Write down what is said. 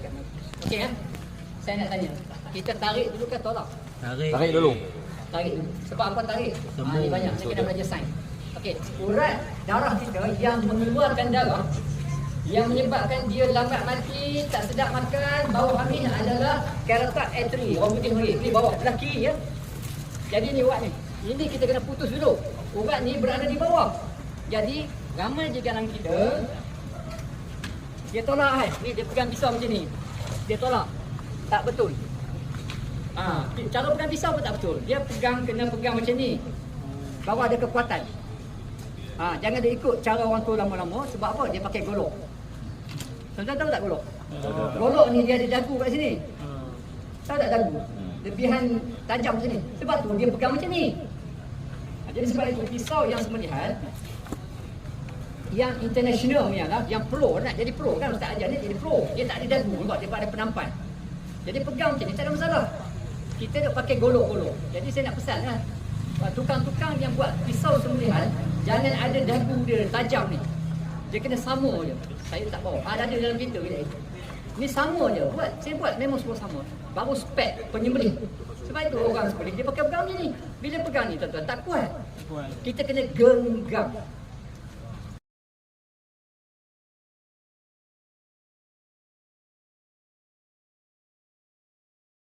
dekat mana. Okey ya. Saya nak tanya. Kita tarik dulu ke tolak? Tarik. Tarik dulu. Tarik dulu. Sebab apa tarik? Ha, Semua. ni banyak. Saya kena belajar sains. Okey, urat darah kita yang mengeluarkan darah yang menyebabkan dia lambat mati, tak sedap makan, bau amis adalah carotid artery, orang putih meri. Ni bawah belah kiri ya. Jadi ni urat ni. Ini kita kena putus dulu. Urat ni berada di bawah. Jadi ramai je kalangan kita dia tolak kan. Ni dia pegang pisau macam ni. Dia tolak. Tak betul. Ha, cara pegang pisau pun tak betul. Dia pegang kena pegang macam ni. Baru ada kekuatan. Ha, jangan dia ikut cara orang tua lama-lama sebab apa? Dia pakai golok. Tuan-tuan tahu tak golok? Golok ni dia ada dagu kat sini. Tahu tak dagu? Lebihan tajam macam ni. Sebab tu dia pegang macam ni. Ha, jadi sebab itu pisau yang semelihat yang international punya lah, yang pro nak jadi pro kan ustaz ajar ni jadi pro. Dia tak ada dagu sebab dia ada penampan. Jadi pegang macam ni tak ada masalah. Kita nak pakai golok-golok. Jadi saya nak pesan lah. ah, Tukang-tukang yang buat pisau sembelihan jangan ada dagu dia tajam ni. Dia kena sama je. Saya tak bawa. Ada ada dalam kereta bila itu. Ni sama je. Buat saya buat memang semua sama. Baru spek penyembelih. Sebab itu orang sembelih dia pakai pegang ni ni. Bila pegang ni tuan-tuan tak kuat. Kita kena genggam.